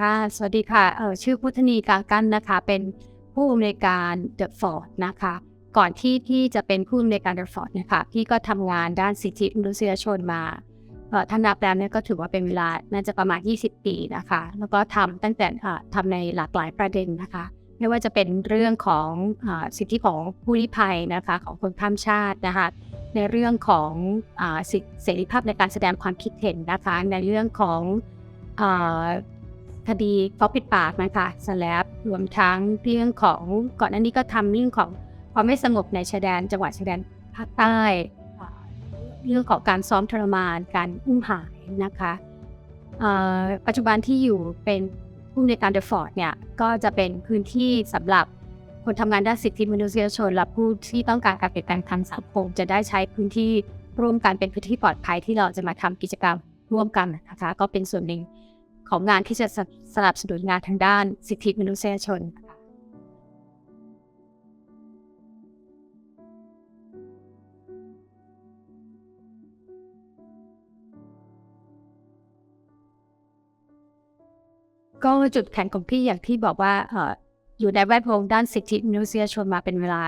ค่ะ สวัสดีค่ะ เอ่อชื่อพุทธนีกากั้นนะคะ เป็นผู้อำนวยการ The Ford นะคะ ก่อนที่พี่จะเป็นผู้อำนวยการ The Ford เนี่ยค่ะพี่ก็ทำงานด้านสิทธิมนุษยชนมา เอ่อถ้านับแล้วเนี่ยก็ถือว่าเป็นเวลา น่าจะประมาณ 20 ปีนะคะ แล้วก็ทำตั้งแต่อ่าทำในหลากหลายประเด็นนะคะ ไม่ว่าจะเป็นเรื่องของอสิทธิของผู้ลี้ภัยนะคะ ของคนข้ามชาตินะคะ ในเรื่องของอสิทธิเสรีภาพในการแสดงความคิดเห็นนะคะ ในเรื่องของ คดีฟ้องปิดปากนะคะสแลบรวมทั้งเรื่องของก่อนหน้านี้ก็ทำเรื่องของความไม่สงบในชายแดนจังหวัดชายแดนภาคใต้ เรื่องของการซ้อมทรมานการอุ้มหายนะคะปัจจุบันที่อยู่เป็นผู้ในการเดอะฟอร์ดเนี่ยก็จะเป็นพื้นที่สำหรับคนทำงานด้านสิทธิมนุษยชนและผู้ที่ต้องการการเปลี่ยนแปลงทางสังคมจะได้ใช้พื้นที่ร่วมกันเป็นพื้นที่ปลอดภัยที่เราจะมาทำกิจกรรมร่วมกันนะคะ ก็เป็นส่วนหนึ่ง ของงานที่จะสนับสนุนงานทางด้านสิทธิมนุษยชนนะคะก็จุดแข็งของพี่อย่างที่บอกว่าเอ่ออยู่ในแวดวงด้านสิทธิมนุษยชนมาเป็นเวลา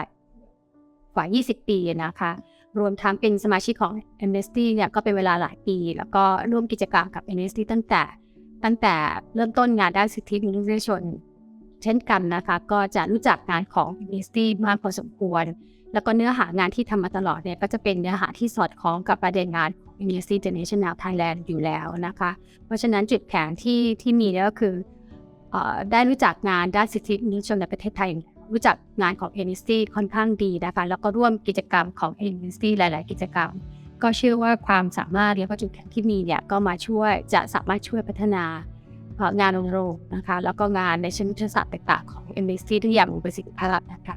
กว่า 20 ปีนะคะ รวมทั้งเป็นสมาชิกของ Amnesty เนี่ยก็เป็นเวลาหลายปี แล้วก็ร่วมกิจกรรมกับ Amnesty ตั้งแต่ ตั้งแต่เริ่มต้นงานด้านสิทธิมนุษยชน เช่นกันนะคะ ก็จะรู้จักงานของ Amnesty มากพอสมควร แล้วก็เนื้อหางานที่ทำมาตลอดเนี่ยก็จะเป็นเนื้อหาที่สอดคล้องกับประเด็นงาน Amnesty International Thailand อยู่แล้วนะคะ เพราะฉะนั้นจุดแข็งที่ที่มีก็คือเออได้รู้จักงานด้านสิทธิมนุษยชนในประเทศไทย รู้จักงานของ Amnesty ค่อนข้างดีนะคะ แล้วก็ร่วมกิจกรรมของ Amnesty หลาย ๆ กิจกรรม ก็เชื่อว่าความสามารถและก็จุดแข็งที่มีเนี่ยก็มาช่วยจะสามารถช่วยพัฒนาเอ่องานรณรงค์นะคะแล้วก็งานในเชิงวิทยาศาสตร์ต่างๆของ MBC ที่อย่างมีประสิทธิภาพนะคะ